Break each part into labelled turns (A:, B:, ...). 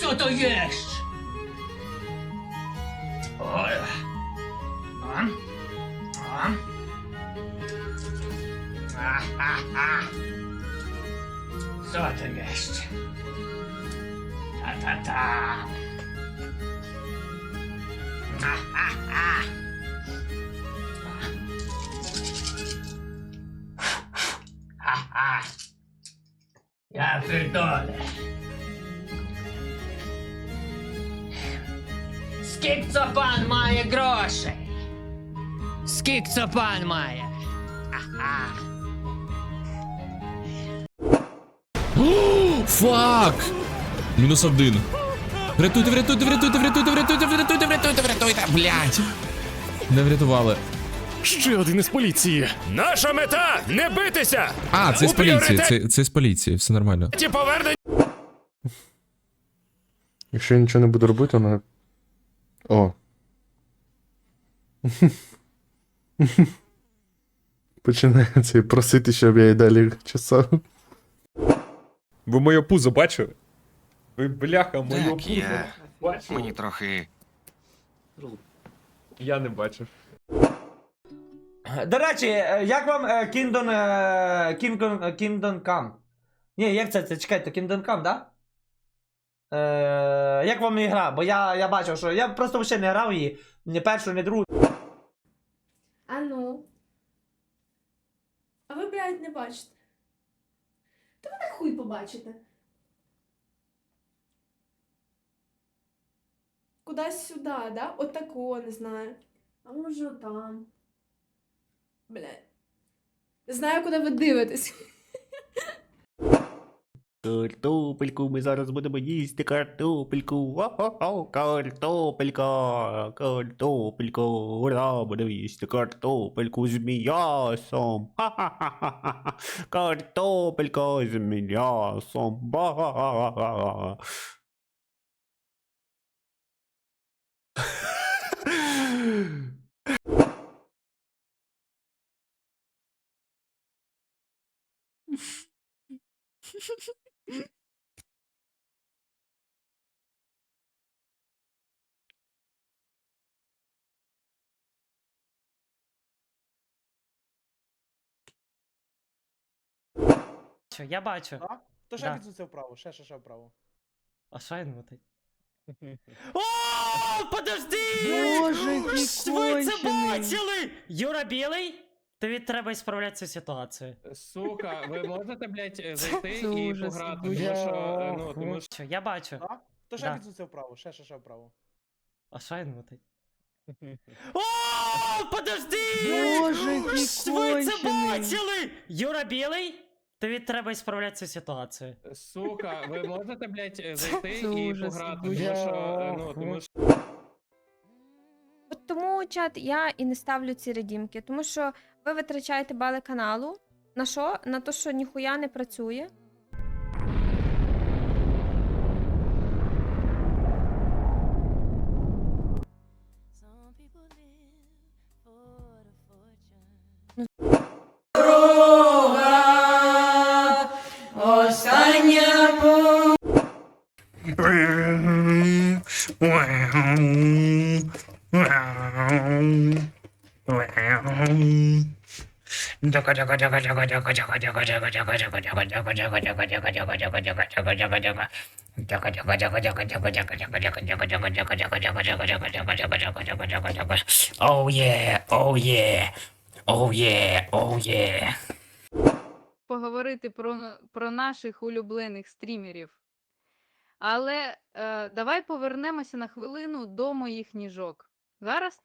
A: co to jest? Oj. A? A? Co to jest? Ta, ta, ta. A, a, a. A, a. Ja pierdolę. Скільки це пан має грошей? Скільки це пан має? Ага.
B: Фак! Мінус один. Врятуйте, врятуйте, врятуйте, врятуйте, врятуйте, врятуйте, врятуйте, врятуйте, блядь! Не врятували.
C: Ще один із поліції. Наша мета не битися!
B: А, це з поліції, це, це з поліції, все нормально.
C: повернення
D: Якщо я нічого не буду робити, вона. О. Починає це просити, щоб я і далі чесав.
B: Ви моє пузо бачили? Ви бляха, моє
E: Так,
B: пузо
E: я...
B: бачили?
E: Мені трохи.
B: Я не бачив.
F: До речі, е, як вам е, Kingdom, е, Kingdom, е, Kingdom Come? Ні, як це? це чекайте, Kingdom Come, да? Е, як вам ігра? Бо я, я бачив, що я просто ще не грав її, ні першу, ні другу.
G: А ну. А ви, блядь, не бачите. Та ви так хуй побачите. Кудись сюди, да? От не знаю. А може там. Блядь. Не знаю, куди ви дивитесь.
H: Картопельку, ми зараз будемо їсти картопельку. О-хо-хо, картопелька, картопелька, ура, будемо їсти картопельку з м'ясом. Ха-ха-ха-ха-ха. Картопелька з м'ясом. Ба-га-га-га-га.
I: Що, я бачу.
J: То ще
I: Да.
J: відсуться вправо, ще, ще, ще вправо.
I: А що він мутить? О, подожди!
K: Боже,
I: Ви це бачили! Юра Білий? Тобі треба ісправляти цю ситуацію.
L: Сука, ви можете, блядь, зайти
K: Це
L: і
K: ужас,
L: пограти, тому що, е, ну, тому що
I: Що, я бачу.
J: Так? То ще
I: Да.
J: відсуться вправо, ще, ще, ще вправо.
I: А що він мутить? О, подожди!
K: Боже, який
I: Ви це бачили! Юра Білий? Тобі треба ісправляти цю ситуацію.
L: Сука, ви можете, блядь, зайти
K: Це
L: і
K: ужас,
L: пограти,
K: який.
L: тому що, е, ну, тому що
G: От тому, чат, я і не ставлю ці редімки, тому що ви витрачаєте бали каналу. На що? На те, що ніхуя не працює.
A: Oh yeah, oh yeah, oh yeah, oh yeah.
K: поговорити про, про наших улюблених стрімерів. Але е, давай повернемося на хвилину до моїх ніжок. Зараз?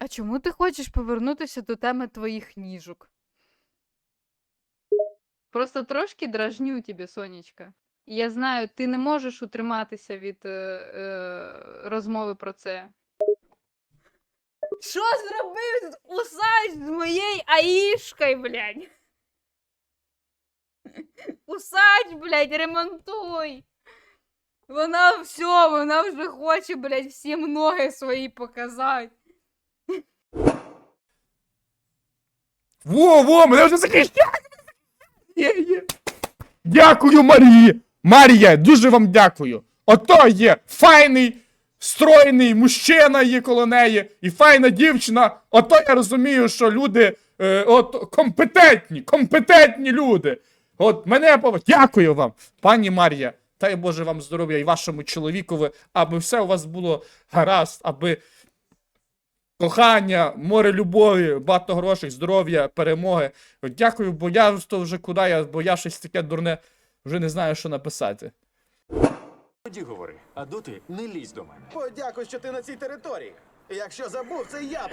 K: А чому ти хочеш повернутися до теми твоїх ніжок? Просто трошки дражню тебе, Сонечка. Я знаю, ти не можеш утриматися від е, е, розмови про це. Що зробив усач з моєю аїшкою, блядь? Усач, блядь, ремонтуй. Вона все, вона вже хоче, блядь, всім ноги свої показати.
B: Во, во, мене вже є.
M: Дякую, Марії! Марія, дуже вам дякую. Ото є файний, стройний мужчина є коло неї, і файна дівчина. Ото я розумію, що люди е, от компетентні, компетентні люди. От мене пов... Дякую вам, пані Марія. Дай Боже вам здоров'я і вашому чоловікові, аби все у вас було гаразд, аби кохання, море любові, багато грошей, здоров'я, перемоги. Дякую, бо я то вже куди я, бо я щось таке дурне вже не знаю, що написати.
H: Тоді говори, а доти не лізь до мене.
J: Подякуй, що ти на цій території. Якщо забув, це я.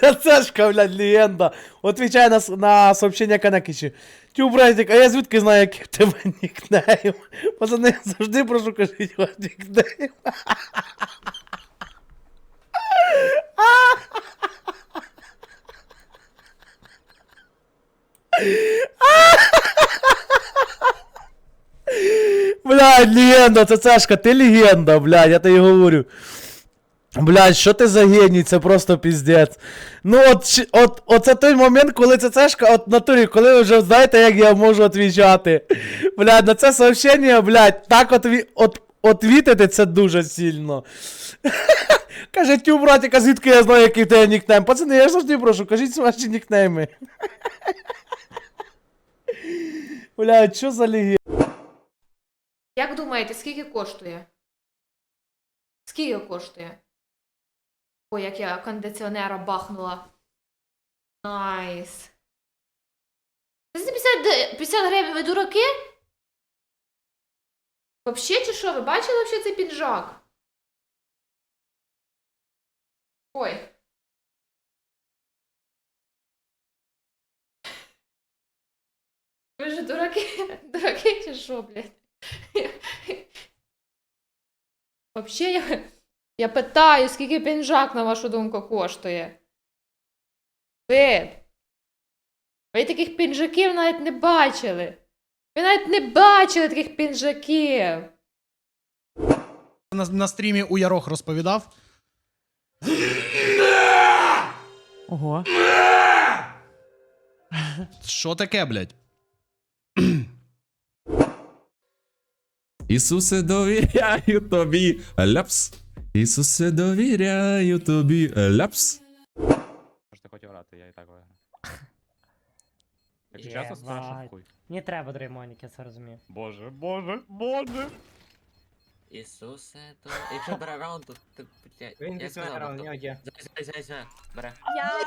N: Це цешка, блядь, легенда. Отвічає на, на сообщення Канекичі. Тю, братик, а я звідки знаю, який в тебе нікнейм? Пацани, завжди прошу кажіть ваш нікнейм. Блядь, легенда, це цешка, ти легенда, блядь, я тобі говорю. Блядь, що ти за геній, це просто піздець. Ну от, от, оце той момент, коли це цешка, от натурі, коли ви вже знаєте, як я можу відвічати. Блядь, на це сообщення, блядь, так от, от, отвітити це дуже сильно. Каже, тю, братіка, звідки я знаю, який тебе нікнейм. Пацани, я ж завжди прошу, кажіть ваші нікнейми. Блядь, що за легенда?
O: Як думаєте, скільки коштує? Скільки коштує? Ой, як я кондиціонера бахнула. Найс. 250, д- 50 гривень ви дураки? Вообще чи що? Ви бачили вообще цей піджак? Ой. Ви ж дураки, дураки чи що, блядь? Вообще, я, я питаю, скільки пінжак, на вашу думку, коштує? Ви. Ви таких пінжаків навіть не бачили. Ви навіть не бачили таких пінжаків.
J: На, на стрімі у Ярох розповідав.
N: Ого.
J: Що таке, блядь?
B: Ісусе, довіряю тобі. Ляпс. Ісусе, довіряю тобі. Ляпс.
L: Можете хоч орати, я і так виграю. Якщо чесно, страшно хуй.
I: Не треба дреймонік, я це розумію.
L: Боже, боже, боже.
A: Ісусе, то. Якщо бере раунд, то ти, блядь,
I: Він
A: я
I: візьме
A: сказав,
I: раунд, в нього є.
A: Зай, зай, зай, зай, бере.
K: Я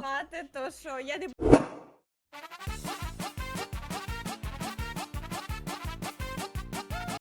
K: знати, то що я не